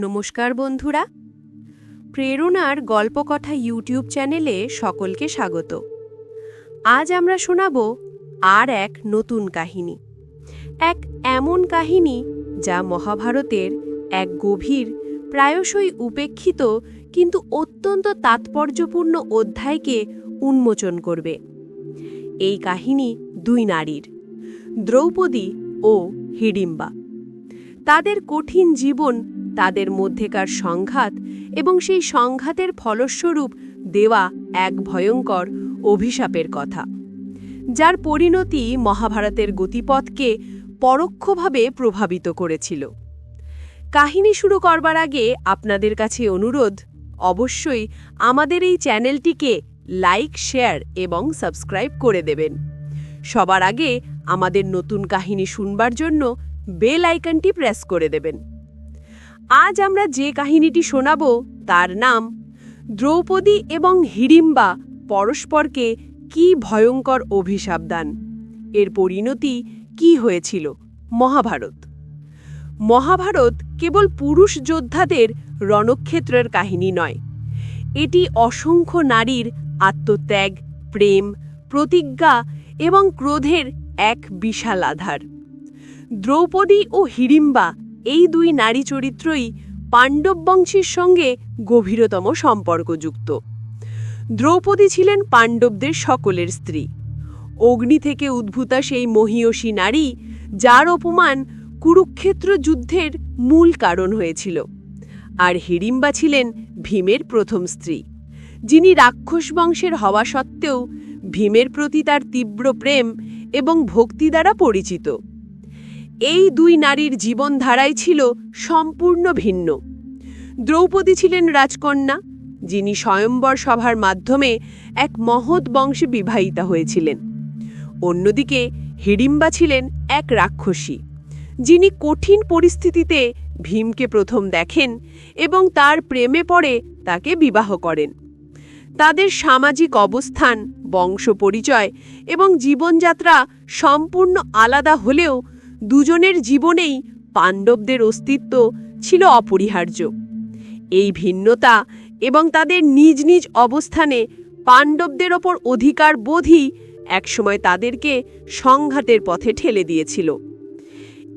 নমস্কার বন্ধুরা। প্রেরণার গল্পকথা ইউটিউব চ্যানেলে সকলকে স্বাগত। আজ আমরা শোনাব আর এক নতুন কাহিনী। এক এমন কাহিনী যা মহাভারতের এক গভীর, প্রায়শই উপেক্ষিত কিন্তু অত্যন্ত তাৎপর্যপূর্ণ অধ্যায়কে উন্মোচন করবে। এই কাহিনী দুই নারীর, দ্রৌপদী ও হিডিম্বা। তাদের কঠিন জীবন তাদের মধ্যেকার সংঘাত এবং সেই সংঘাতের ফলস্বরূপ দেওয়া এক ভয়ঙ্কর অভিশাপের কথা, যার পরিণতি মহাভারতের গতিপথকে পরোক্ষভাবে প্রভাবিত করেছিল। কাহিনী শুরু করবার আগে আপনাদের কাছে অনুরোধ, অবশ্যই আমাদের এই চ্যানেলটিকে লাইক, শেয়ার এবং সাবস্ক্রাইব করে দেবেন। সবার আগে আমাদের নতুন কাহিনী শুনবার জন্য বেল আইকনটি প্রেস করে দেবেন। আজ আমরা যে কাহিনীটি শোনাব তার নাম, দ্রৌপদী এবং হিড়িম্বা পরস্পরকে কি ভয়ঙ্কর অভিশাপ দান এর পরিণতি কি হয়েছিল, মহাভারত। মহাভারত কেবল পুরুষ যোদ্ধাদের রণক্ষেত্রের কাহিনী নয়, এটি অসংখ্য নারীর আত্মত্যাগ, প্রেম, প্রতিজ্ঞা এবং ক্রোধের এক বিশাল আধার। দ্রৌপদী ও হিড়িম্বা এই দুই নারী চরিত্রই পাণ্ডব বংশের সঙ্গে গভীরতম সম্পর্কযুক্ত। দ্রৌপদী ছিলেন পাণ্ডবদের সকলের স্ত্রী। অগ্নি থেকে উদ্ভূতা সেই মহীয়সী নারী, যার অপমান কুরুক্ষেত্র যুদ্ধের মূল কারণ হয়েছিল। আর হিড়িম্বা ছিলেন ভীমের প্রথম স্ত্রী, যিনি রাক্ষস বংশের হওয়া সত্ত্বেও ভীমের প্রতি তার তীব্র প্রেম এবং ভক্তি দ্বারা পরিচিত। এই দুই নারীর জীবনধারাই ছিল সম্পূর্ণ ভিন্ন। দ্রৌপদী ছিলেন রাজকন্যা, যিনি স্বয়ম্বর সভার মাধ্যমে এক মহৎ বংশে বিবাহিতা হয়েছিলেন। অন্যদিকে হিড়িম্বা ছিলেন এক রাক্ষসী, যিনি কঠিন পরিস্থিতিতে ভীমকে প্রথম দেখেন এবং তার প্রেমে পড়ে তাকে বিবাহ করেন। তাদের সামাজিক অবস্থান, বংশ পরিচয় এবং জীবনযাত্রা সম্পূর্ণ আলাদা হলেও দুজনের জীবনেই পাণ্ডবদের অস্তিত্ব ছিল অপরিহার্য। এই ভিন্নতা এবং তাদের নিজ নিজ অবস্থানে পাণ্ডবদের ওপর অধিকার বোধই একসময় তাদেরকে সংঘাতের পথে ঠেলে দিয়েছিল।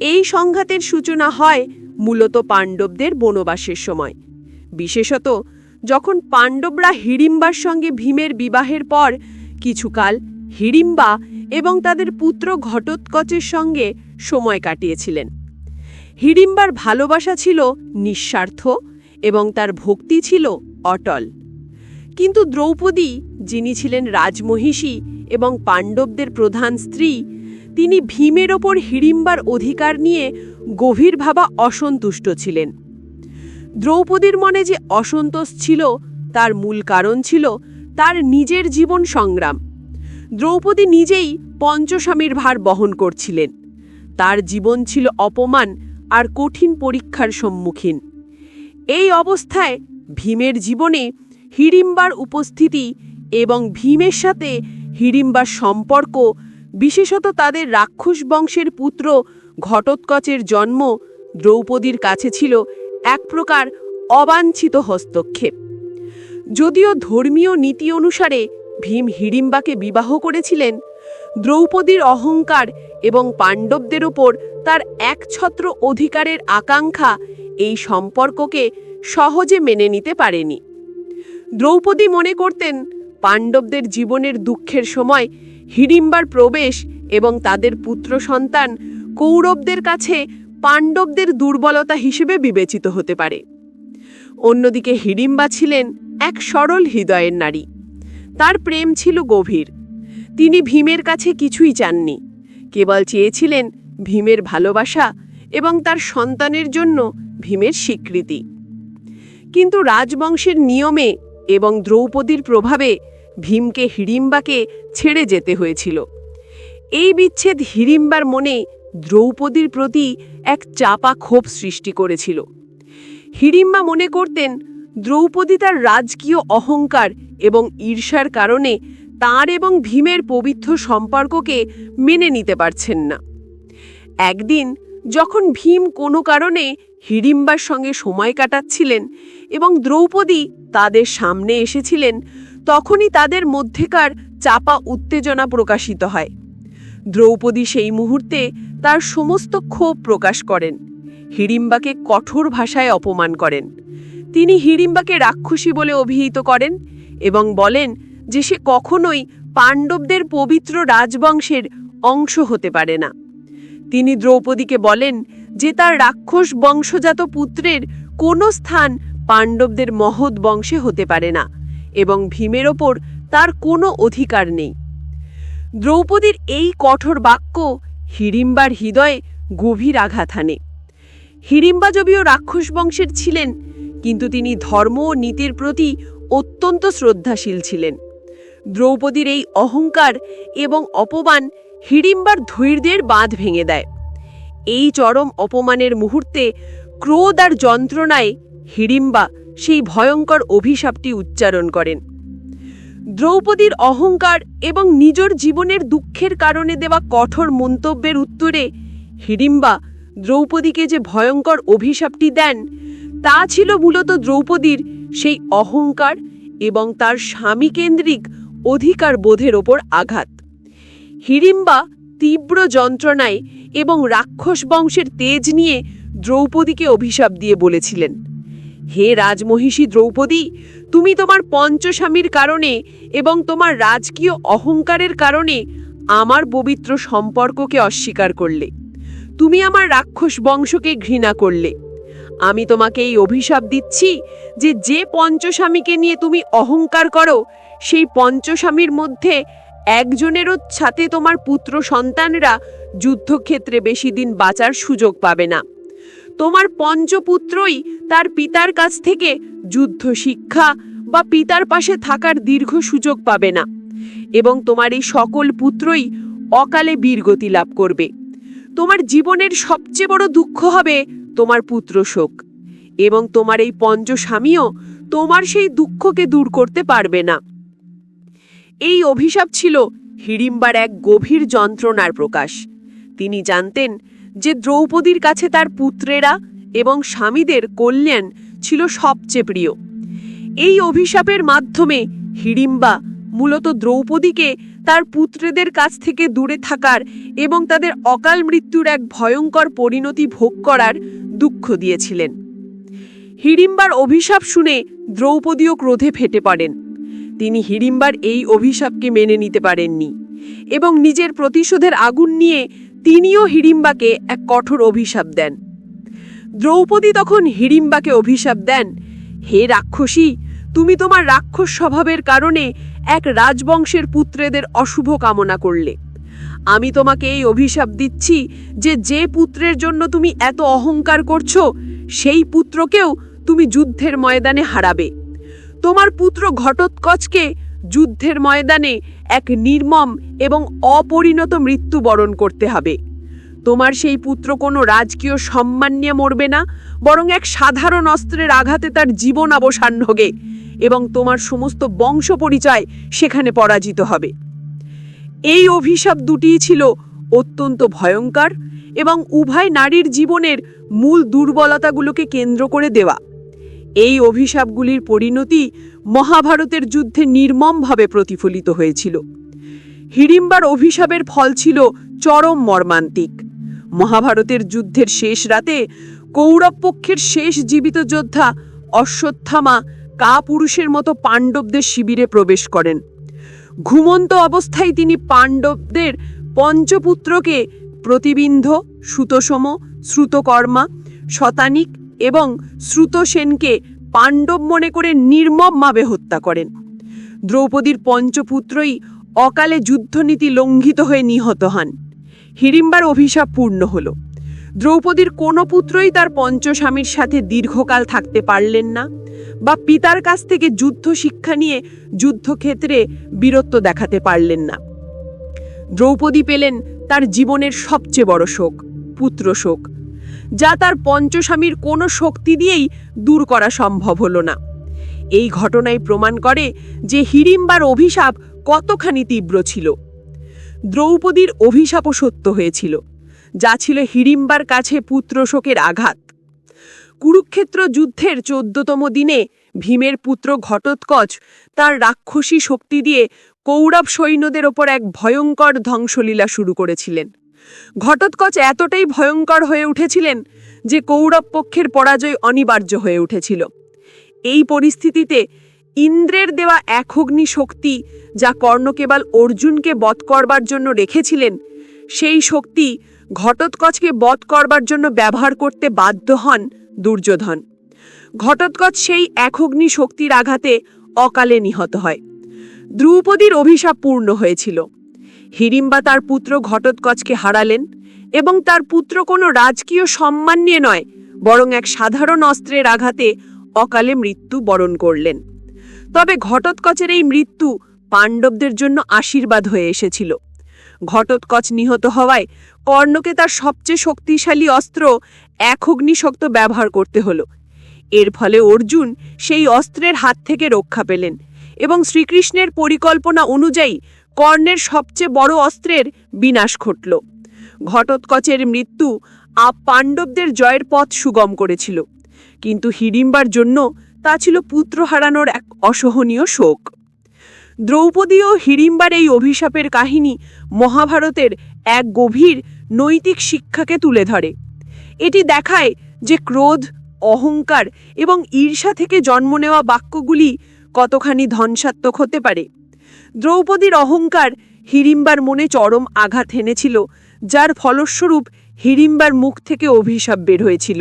এই সংঘাতের সূচনা হয় মূলত পাণ্ডবদের বনবাসের সময়। বিশেষত যখন পাণ্ডবরা হিড়িম্বার সঙ্গে ভীমের বিবাহের পর কিছুকাল হিড়িম্বা এবং তাদের পুত্র ঘটোৎকচের সঙ্গে সময় কাটিয়েছিলেন। হিড়িম্বার ভালোবাসা ছিল নিঃস্বার্থ এবং তার ভক্তি ছিল অটল। কিন্তু দ্রৌপদী, যিনি ছিলেন রাজমহিষী এবং পাণ্ডবদের প্রধান স্ত্রী, তিনি ভীমের ওপর হিড়িম্বার অধিকার নিয়ে গভীর ভাবা অসন্তুষ্ট ছিলেন। দ্রৌপদীর মনে যে অসন্তোষ ছিল, তার মূল কারণ ছিল তার নিজের জীবন সংগ্রাম। দ্রৌপদী নিজেই পঞ্চস্বামীর ভার বহন করছিলেন। তার জীবন ছিল অপমান আর কঠিন পরীক্ষার সম্মুখীন। এই অবস্থায় ভীমের জীবনে হিড়িম্বার উপস্থিতি এবং ভীমের সাথে হিড়িম্বার সম্পর্ক, বিশেষত তাদের রাক্ষস বংশের পুত্র ঘটোৎকচের জন্ম দ্রৌপদীর কাছে ছিল এক প্রকার অবাঞ্ছিত হস্তক্ষেপ। যদিও ধর্মীয় নীতি অনুসারে ভীম হিড়িম্বাকে বিবাহ করেছিলেন দ্রৌপদীর অহংকার এবং পাণ্ডবদের উপর তার একছত্র অধিকারের আকাঙ্ক্ষা এই সম্পর্ককে সহজে মেনে নিতে পারেনি। দ্রৌপদী মনে করতেন, পাণ্ডবদের জীবনের দুঃখের সময় হিড়িম্বার প্রবেশ এবং তাদের পুত্র সন্তান কৌরবদের কাছে পাণ্ডবদের দুর্বলতা হিসেবে বিবেচিত হতে পারে। অন্যদিকে হিড়িম্বা ছিলেন এক সরল হৃদয়ের নারী। তার প্রেম ছিল গভীর। তিনি ভীমের কাছে কিছুই চাননি। কেবল চেয়েছিলেন ভীমের ভালোবাসা এবং তার সন্তানের জন্য ভীমের স্বীকৃতি। কিন্তু রাজবংশের নিয়মে এবং দ্রৌপদীর প্রভাবে ভীমকে হিড়িম্বাকে ছেড়ে যেতে হয়েছিল। এই বিচ্ছেদ হিড়িম্বার মনে দ্রৌপদীর প্রতি এক চাপা ক্ষোভ সৃষ্টি করেছিল। হিড়িম্বা মনে করতেন, দ্রৌপদী তার রাজকীয় অহংকার এবং ঈর্ষার কারণে তার এবং ভীমের পবিত্র সম্পর্ককে মেনে নিতে পারছেন না। একদিন যখন ভীম কোনো কারণে হিড়িম্বার সঙ্গে সময় কাটাচ্ছিলেন এবং দ্রৌপদী তাদের সামনে এসেছিলেন, তখনই তাদের মধ্যেকার চাপা উত্তেজনা প্রকাশিত হয়। দ্রৌপদী সেই মুহূর্তে তার সমস্ত ক্ষোভ প্রকাশ করেন, হিড়িম্বাকে কঠোর ভাষায় অপমান করেন। তিনি হিড়িম্বাকে রাক্ষসী বলে অভিহিত করেন এবং বলেন যে সে কখনোই পাণ্ডবদের পবিত্র রাজবংশের অংশ হতে পারে না। তিনি দ্রৌপদীকে বলেন যে তার রাক্ষস বংশজাত পুত্রের কোনো স্থান পাণ্ডবদের মহৎ বংশে হতে পারে না এবং ভীমের ওপর তার কোনো অধিকার নেই। দ্রৌপদীর এই কঠোর বাক্য হিড়িম্বার হৃদয়ে গভীর আঘাত হানে। হিড়িম্বা যদিও রাক্ষস বংশের ছিলেন, কিন্তু তিনি ধর্ম ও নীতির প্রতি অত্যন্ত শ্রদ্ধাশীল ছিলেন। দ্রৌপদীর এই অহংকার এবং অপমান হিড়িম্বার ধৈর্যের বাঁধ ভেঙে দেয়। এই চরম অপমানের মুহূর্তে ক্রোধ আর যন্ত্রণায় হিড়িম্বা সেই ভয়ঙ্কর অভিশাপটি উচ্চারণ করেন। দ্রৌপদীর অহংকার এবং নিজের জীবনের দুঃখের কারণে দেওয়া কঠোর মন্তব্যের উত্তরে হিড়িম্বা দ্রৌপদীকে যে ভয়ঙ্কর অভিশাপটি দেন, তা ছিল মূলত দ্রৌপদীর সেই অহংকার এবং তার স্বামীকেন্দ্রিক অধিকার বোধের ওপর আঘাত। হিড়িম্বা তীব্র যন্ত্রণায় এবং রাক্ষস বংশের তেজ নিয়ে দ্রৌপদীকে অভিশাপ দিয়ে বলেছিলেন, হে রাজমহিষী দ্রৌপদী, তুমি তোমার পঞ্চস্বামীর কারণে এবং তোমার রাজকীয় অহংকারের কারণে আমার পবিত্র সম্পর্ককে অস্বীকার করলে। তুমি আমার রাক্ষস বংশকে ঘৃণা করলে। আমি তোমাকে এই অভিশাপ দিচ্ছি যে যে পঞ্চস্বামীকে নিয়ে তুমি অহংকার করো সেই পঞ্চস্বামীর মধ্যে একজনেরও ছাতে তোমার পুত্র সন্তানরা যুদ্ধক্ষেত্রে বেশি দিন বাঁচার সুযোগ পাবে না। তোমার পঞ্চপুত্রই তার পিতার কাছ থেকে যুদ্ধ শিক্ষা বা পিতার পাশে থাকার দীর্ঘ সুযোগ পাবে না এবং তোমার এই সকল পুত্রই অকালে বীরগতি লাভ করবে। তোমার জীবনের সবচেয়ে বড় দুঃখ হবে তোমার পুত্র শোক এবং তোমার এই পঞ্চস্বামীও তোমার সেই দুঃখকে দূর করতে পারবে না। এই অভিশাপ ছিল হিড়িম্বার এক গভীর যন্ত্রণার প্রকাশ। তিনি জানতেন যে দ্রৌপদীর কাছে তার পুত্রেরা এবং স্বামীদের কল্যাণ ছিল সবচেয়ে প্রিয়। এই অভিশাপের মাধ্যমে হিড়িম্বা মূলত দ্রৌপদীকে তার পুত্রদের কাছ থেকে দূরে থাকার এবং তাদের অকাল মৃত্যুর এক ভয়ঙ্কর পরিণতি ভোগ করার দুঃখ দিয়েছিলেন। হিড়িম্বার অভিশাপ শুনে দ্রৌপদীও ক্রোধে ফেটে পড়েন। তিনি হিড়িম্বার এই অভিশাপকে মেনে নিতে পারেননি এবং নিজের প্রতিশোধের আগুন নিয়ে তিনিও হিড়িম্বাকে এক কঠোর অভিশাপ দেন। দ্রৌপদী তখন হিড়িম্বাকে অভিশাপ দেন, হে রাক্ষসী, তুমি তোমার রাক্ষস স্বভাবের কারণে এক রাজবংশের পুত্রেদের অশুভ কামনা করলে। আমি তোমাকে এই অভিশাপ দিচ্ছি যে যে পুত্রের জন্য তুমি এত অহংকার করছ, সেই পুত্রকেও তুমি যুদ্ধের ময়দানে হারাবে। তোমার পুত্র ঘটোৎকচকে যুদ্ধের ময়দানে এক নির্মম এবং অপরিণত মৃত্যু বরণ করতে হবে। তোমার সেই পুত্র কোনো রাজকীয় সম্মান নিয়ে মরবে না, বরং এক সাধারণ অস্ত্রের আঘাতে তার জীবন অবসান হোগে এবং তোমার সমস্ত বংশ পরিচয় সেখানে পরাজিত হবে। এই অভিশাপ দুটিই ছিল অত্যন্ত ভয়ঙ্কর এবং উভয় নারীর জীবনের মূল দুর্বলতাগুলোকে কেন্দ্র করে দেওয়া। এই অভিশাপগুলির পরিণতি মহাভারতের যুদ্ধে নির্মমভাবে প্রতিফলিত হয়েছিল। হিড়িম্বার অভিশাপের ফল ছিল চরম মর্মান্তিক। মহাভারতের যুদ্ধের শেষ রাতে কৌরব পক্ষের শেষ জীবিত যোদ্ধা অশ্বত্থামা কা পুরুষের মতো পাণ্ডবদের শিবিরে প্রবেশ করেন। ঘুমন্ত অবস্থায় তিনি পাণ্ডবদের পঞ্চপুত্রকে প্রতিবিন্ধ সুতসম শ্রুতকর্মা, শতানিক এবং শ্রুত সেনকে পাণ্ডব মনে করে নির্মমভাবে হত্যা করেন। দ্রৌপদীর পঞ্চপুত্রই অকালে যুদ্ধনীতি লঙ্ঘিত হয়ে নিহত হন। হিড়িম্বার অভিশাপ পূর্ণ হল। দ্রৌপদীর কোনো পুত্রই তার পঞ্চস্বামীর সাথে দীর্ঘকাল থাকতে পারলেন না বা পিতার কাছ থেকে যুদ্ধ শিক্ষা নিয়ে যুদ্ধক্ষেত্রে বীরত্ব দেখাতে পারলেন না। দ্রৌপদী পেলেন তার জীবনের সবচেয়ে বড় শোক পুত্র শোক যা তার পঞ্চস্বামীর কোনো শক্তি দিয়েই দূর করা সম্ভব হলো না। এই ঘটনায় প্রমাণ করে যে হিড়িম্বার অভিশাপ কতখানি তীব্র ছিল। দ্রৌপদীর অভিশাপও সত্য হয়েছিল, যা ছিল হিড়িম্বার কাছে পুত্র শোকের আঘাত। কুরুক্ষেত্র যুদ্ধের চোদ্দতম দিনে ভীমের পুত্র ঘটোৎকচ তার রাক্ষসী শক্তি দিয়ে কৌরব সৈন্যদের ওপর এক ভয়ঙ্কর ধ্বংসলীলা শুরু করেছিলেন। ঘটোৎকচ এতটাই ভয়ঙ্কর হয়ে উঠেছিলেন যে কৌরব পক্ষের পরাজয় অনিবার্য হয়ে উঠেছিল। এই পরিস্থিতিতে ইন্দ্রের দেওয়া এক অগ্নি শক্তি যা কর্ণ কেবল অর্জুনকে বধ করবার জন্য রেখেছিলেন, সেই শক্তি ঘটোৎকচকে বধ করবার জন্য ব্যবহার করতে বাধ্য হন দুর্যোধন। ঘটোৎকচ সেই এক অগ্নি শক্তির আঘাতে অকালে নিহত হয়। দ্রৌপদীর অভিশাপ পূর্ণ হয়েছিল। হিড়িম্বা তার পুত্র ঘটোৎকচকে হারালেন এবং তার পুত্র কোনো রাজকীয় সম্মান নিয়ে নয়, বরং এক সাধারণ অস্ত্রের আঘাতে অকালে মৃত্যু বরণ করলেন। তবে ঘটোৎকচের এই মৃত্যু পাণ্ডবদের জন্য আশীর্বাদ হয়ে এসেছিল। ঘটোৎকচ নিহত হওয়ায় কর্ণকে তার সবচেয়ে শক্তিশালী অস্ত্র এক অগ্নিশক্ত ব্যবহার করতে হলো। এর ফলে অর্জুন সেই অস্ত্রের হাত থেকে রক্ষা পেলেন এবং শ্রীকৃষ্ণের পরিকল্পনা অনুযায়ী কর্ণের সবচেয়ে বড় অস্ত্রের বিনাশ ঘটল। ঘটোৎকচের মৃত্যু আপ পাণ্ডবদের জয়ের পথ সুগম করেছিল। কিন্তু হিড়িম্বার জন্য তা ছিল পুত্র হারানোর এক অসহনীয় শোক। দ্রৌপদী ও হিড়িম্বার এই অভিশাপের কাহিনী মহাভারতের এক গভীর নৈতিক শিক্ষাকে তুলে ধরে। এটি দেখায় যে ক্রোধ, অহংকার এবং ঈর্ষা থেকে জন্ম নেওয়া বাক্যগুলি কতখানি ধনসাত্মক হতে পারে। দ্রৌপদীর অহংকার হিড়িম্বার মনে চরম আঘাত এনেছিল, যার ফলস্বরূপ হিড়িম্বার মুখ থেকে অভিশাপ বের হয়েছিল।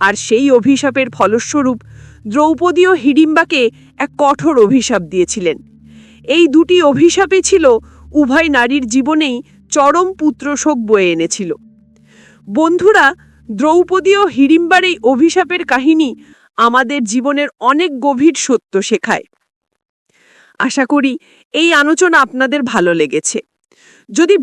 আর সেই অভিশাপের ফলস্বরূপ দ্রৌপদী ও হিড়িম্বাকে এক কঠোর অভিশাপ দিয়েছিলেন। এই দুটি অভিশাপই ছিল উভয় নারীর জীবনেই চরম পুত্রশোক বয়ে এনেছিল। বন্ধুরা দ্রৌপদী ও হিড়িম্বার এই অভিশাপের কাহিনী আমাদের জীবনের অনেক গভীর সত্য শেখায়। আশা করি এই আলোচনা আপনাদের ভালো লেগেছে। যদি